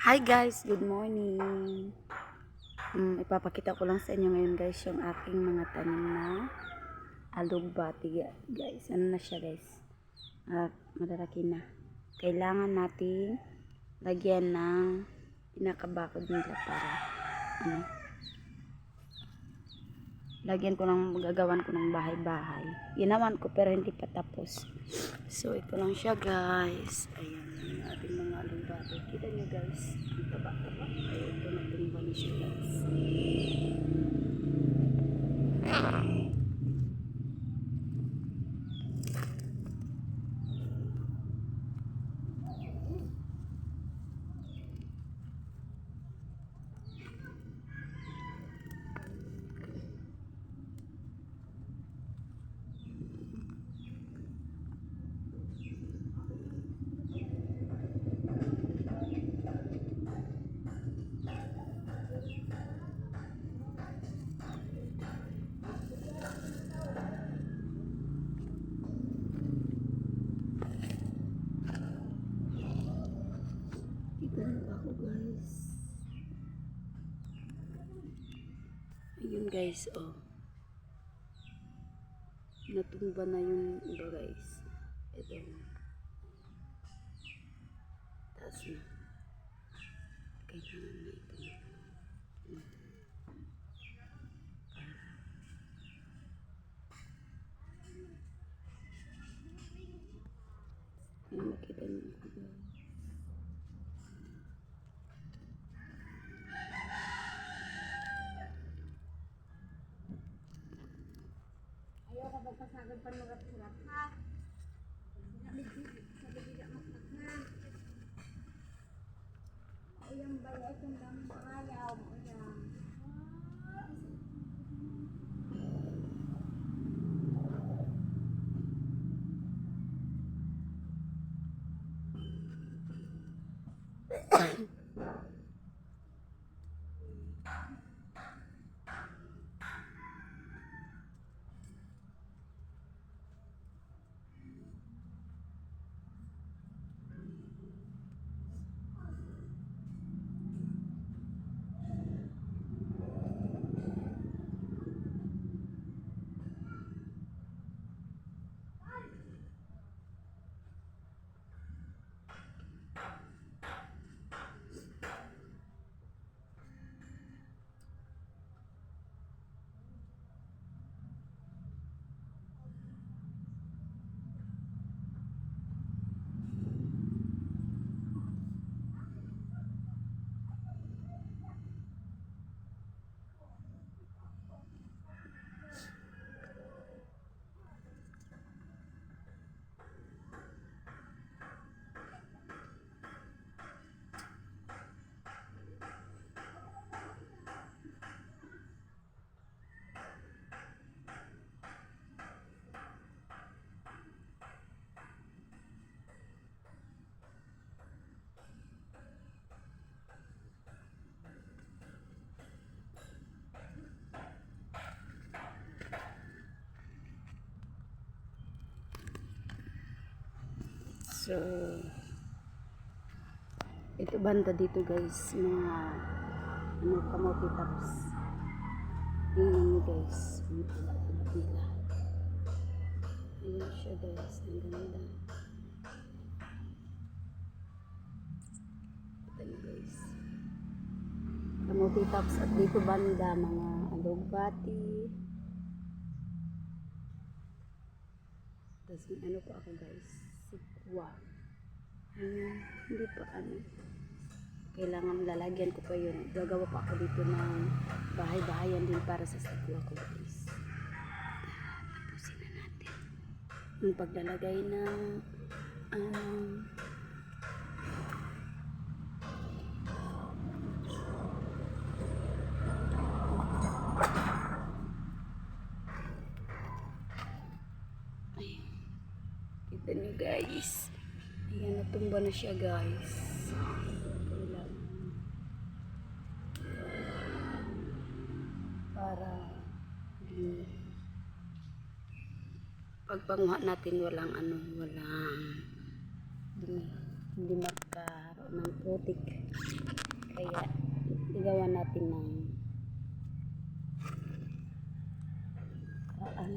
Hi guys, good morning. Um, ipapakita ko lang sa inyo ngayon guys yung aking mga tanim na alugbati guys. Ano na siya guys? At malalaki na. Kailangan natin lagyan ng pinakabakod nila para ano lagyan ko ng gagawan ko ng bahay-bahay. Ginawan ko pero hindi pa tapos. So ito lang siya guys. Ayan yung ating alugbati. Kita niyo guys. Taba-taba. Ay ito na tumba na siya guys. Dito na ba ako guys? Ayun guys, oh. Natumba na yung iba guys. Ito. Taas na. Kailangan na ito. Hmm. Para. Ayun, nakita niyo ako guys. Ayaw ka magpasagan pa ng rap-rap ha. Sabi tidak makmak na. Ayang baya itong daming pangayaw mo yan. So, ito banda dito guys, mga ano, kamote tops. Tingnan nyo guys, ang tula nila. Ayan siya guys, ang ganda. Ito nyo guys. Kamote tops at dito banda, mga alugbati. Tapos may ano pa ako guys, sikwa. Ayun, hindi pa ano. Kailangan lalagyan ko pa yun. Gagawa pa ako dito ng bahay-bahayan din para sa sikwa ko guys. Tapusin na natin. Yung paglalagay ng um, Ayun. Kita niyo guys. Ayan, natumba na siya guys. Para hindi pagpanguha natin walang ano, walang hindi, hindi magkaroon ng putik. Kaya, igawan natin ng paraan.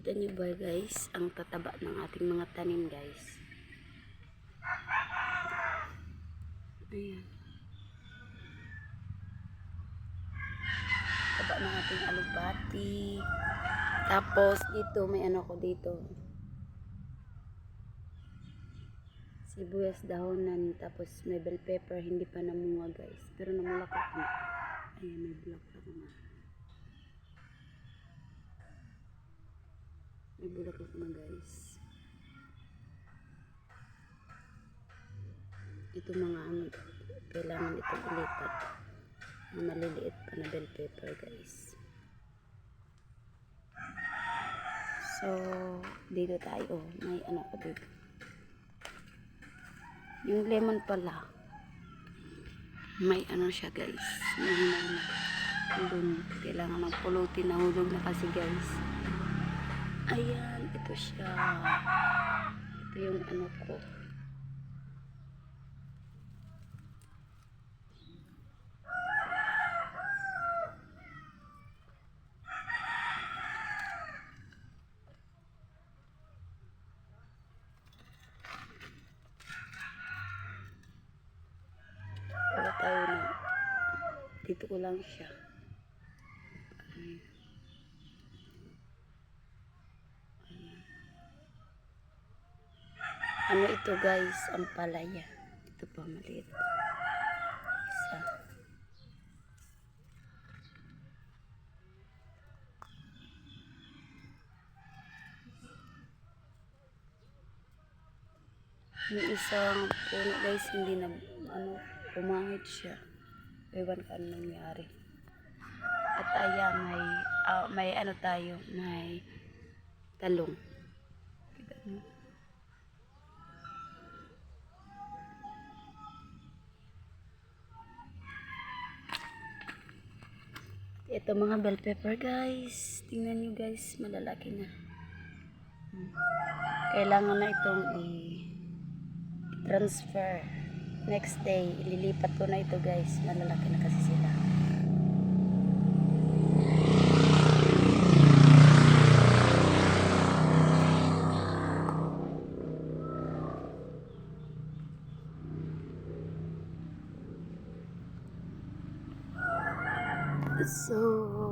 Kita niyo ba guys, ang tataba ng ating mga tanim guys. Ayan. Taba ng ating alugbati. Tapos dito may ano ko dito. Sibuyas dahonan. Tapos may bell pepper. Hindi pa namunga guys. Pero namulakot na. Ayan may bulaklak na. May na guys. Ito mga ano, kailangan itong ilipat. Na maliliit pa na bell pepper guys. So, dito tayo. May ano ko dito. Yung lemon pala. May ano siya guys. May hulog. Kailangan ng pulutin na hulog na kasi guys. Ayan, ito siya. Ito yung ano ko. Wala tayo na. Dito ko lang siya. Ayan. Ano ito guys? Ang palaya. Ito pa maliit. Isa. Yung isang puno guys, hindi na, ano, pumangit siya. Ewan ka ano nangyari. At ayan, may, ah, may ano tayo, may talong. Kita mo? Ito mga bell pepper guys. Tingnan nyo guys, malalaki na. Kailangan na itong i- transfer. Next day, ililipat ko na ito guys. Malalaki na kasi sila. So,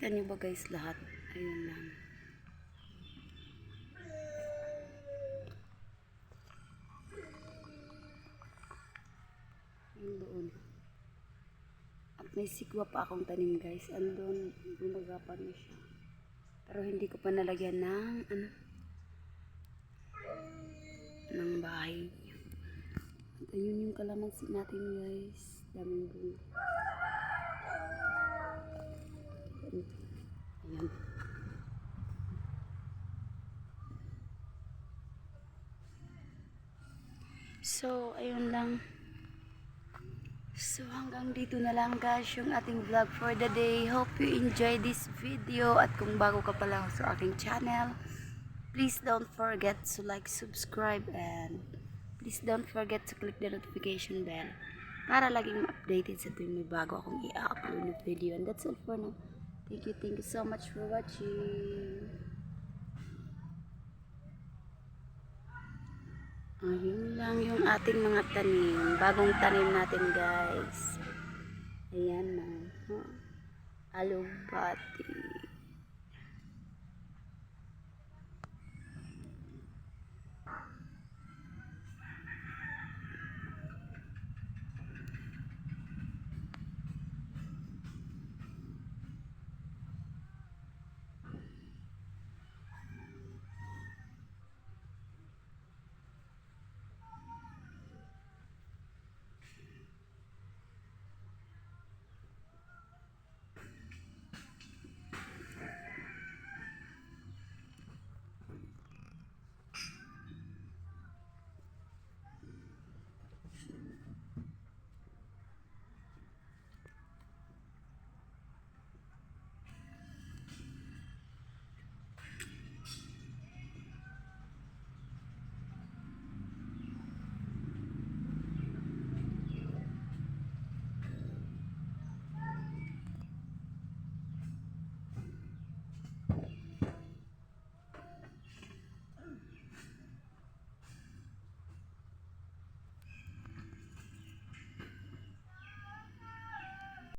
Kita niyo ba guys lahat? Ayun lang. Ayun doon. At may sikwa pa akong tanim guys. Andun, gumagapan na siya. Pero hindi ko pa nalagyan ng ano ng bahay. ayun yung kalamansi natin guys. Daming bunga. Ayan. So, ayun lang. So, hanggang dito na lang guys yung ating vlog for the day. Hope you enjoy this video. At kung bago ka pa lang sa aking channel, please don't forget to like, subscribe, and please don't forget to click the notification bell para laging updated sa tuwing may bago akong i-upload na video. And that's all for now. Thank you, thank you so much for watching. Ayun lang yung ating mga tanim. Bagong tanim natin, guys. Ayan na. Huh? Alugbati.